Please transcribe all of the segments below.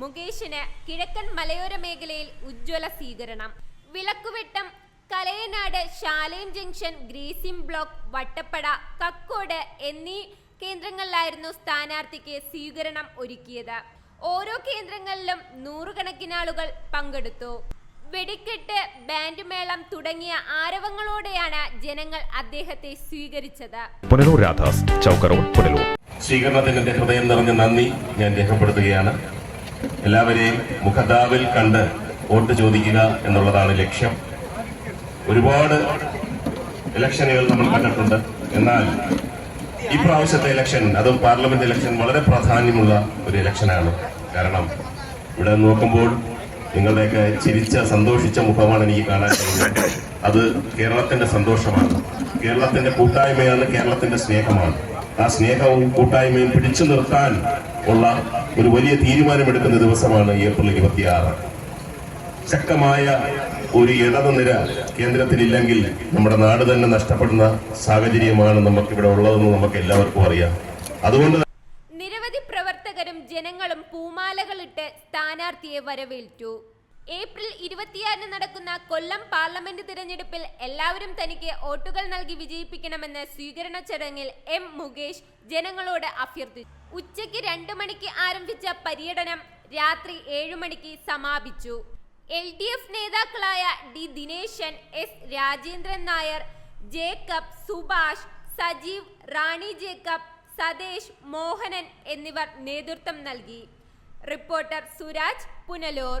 മുകേഷിന് കിഴക്കൻ മലയോര മേഖലയിൽ ഉജ്ജ്വല സ്വീകരണം. വിളക്കുവെട്ടം കലയനാട് ശാലയം ജംഗ്ഷൻ ഗ്രീസിം ബ്ലോക്ക് വട്ടപ്പട കക്കോട് എന്നീ കേന്ദ്രങ്ങളിലായിരുന്നു സ്ഥാനാർത്ഥിക്ക് സ്വീകരണം ഒരുക്കിയത്. ഓരോ കേന്ദ്രങ്ങളിലും നൂറുകണക്കിന് ആളുകൾ പങ്കെടുത്തു. വെടിക്കെട്ട് ബാൻഡ് മേളം തുടങ്ങിയ ആരവങ്ങളോടെയാണ് ജനങ്ങൾ അദ്ദേഹത്തെ സ്വീകരിച്ചത്. പുനലൂർ രാധാസ് പുനലൂർ. സ്വീകരണത്തിന് എന്റെ ഹൃദയം നിറഞ്ഞ നന്ദി ഞാൻ രേഖപ്പെടുത്തുകയാണ്. എല്ലാവരെയും മുഖദാവിൽ കണ്ട് വോട്ട് ചോദിക്കുക എന്നുള്ളതാണ് ലക്ഷ്യം. ഒരുപാട് ഇലക്ഷനുകൾ നമ്മൾ കണ്ടിട്ടുണ്ട്. എന്നാൽ ഈ പ്രാവശ്യത്തെ ഇലക്ഷൻ അതും പാർലമെന്റ് ഇലക്ഷൻ വളരെ പ്രാധാന്യമുള്ള ഒരു ഇലക്ഷനാണ്. കാരണം ഇവിടെ നോക്കുമ്പോൾ നിങ്ങളുടെയൊക്കെ ചിരിച്ച സന്തോഷിച്ച മുഖമാണ് എനിക്ക് കാണാൻ കഴിയുന്നത് അത് കേരളത്തിന്റെ സന്തോഷമാണ്. കേരളത്തിന്റെ കൂട്ടായ്മയാണ് കേരളത്തിന്റെ സ്നേഹമാണ്. ആ സ്നേഹവും കൂട്ടായ്മയും പിടിച്ചു നിർത്താൻ ഉള്ള ഒരു വലിയ തീരുമാനമെടുക്കുന്ന ദിവസമാണ് ഏപ്രിൽ ഇരുപത്തിയാറ്. ശക്തമായ ഒരു ഇടതുനിര കേന്ദ്രത്തിലില്ലെങ്കിൽ നമ്മുടെ നാട് തന്നെ നഷ്ടപ്പെടുന്ന സാഹചര്യമാണ് നമുക്കിവിടെ ഉള്ളതെന്ന് നമുക്ക് എല്ലാവർക്കും അറിയാം. അതുകൊണ്ട് നിരവധി പ്രവർത്തകരും ജനങ്ങളും പൂമാലകളിട്ട് സ്ഥാനാർത്ഥിയെ വരവേറ്റു. ഏപ്രിൽ ഇരുപത്തിയാറിന് നടക്കുന്ന കൊല്ലം പാർലമെന്റ് തിരഞ്ഞെടുപ്പിൽ എല്ലാവരും തനിക്ക് വോട്ടുകൾ നൽകി വിജയിപ്പിക്കണമെന്ന് സ്വീകരണ ചടങ്ങിൽ എം മുകേഷ് ജനങ്ങളോട് അഭ്യർത്ഥിച്ചു. ഉച്ചയ്ക്ക് രണ്ടു മണിക്ക് ആരംഭിച്ച പര്യടനം രാത്രി ഏഴു മണിക്ക് സമാപിച്ചു. എൽ ഡി എഫ് നേതാക്കളായ D Dineshan S Rajendran Nair Jacob Subhash Sajeev Rani Jacob Satish Mohanan എന്നിവർ നേതൃത്വം നൽകി. റിപ്പോർട്ടർ സുരാജ് പുനലൂർ.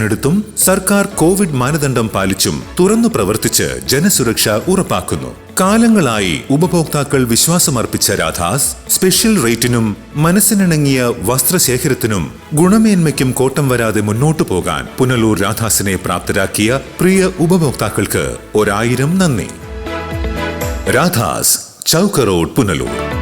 എടുത്തും സർക്കാർ കോവിഡ് മാനദണ്ഡം പാലിച്ചും തുറന്നു പ്രവർത്തിച്ച് ജനസുരക്ഷ ഉറപ്പാക്കുന്നു. കാലങ്ങളായി ഉപഭോക്താക്കൾ വിശ്വാസമർപ്പിച്ച രാധാസ് സ്പെഷ്യൽ റേറ്റിനും മനസ്സിനിണങ്ങിയ വസ്ത്രശേഖരത്തിനും ഗുണമേന്മയ്ക്കും കോട്ടം വരാതെ മുന്നോട്ടു പോകാൻ പുനലൂർ രാധാസിനെ പ്രാപ്തരാക്കിയ പ്രിയ ഉപഭോക്താക്കൾക്ക് ഒരായിരം നന്ദി. രാധാസ് ചൗക്കറോഡ് പുനലൂർ.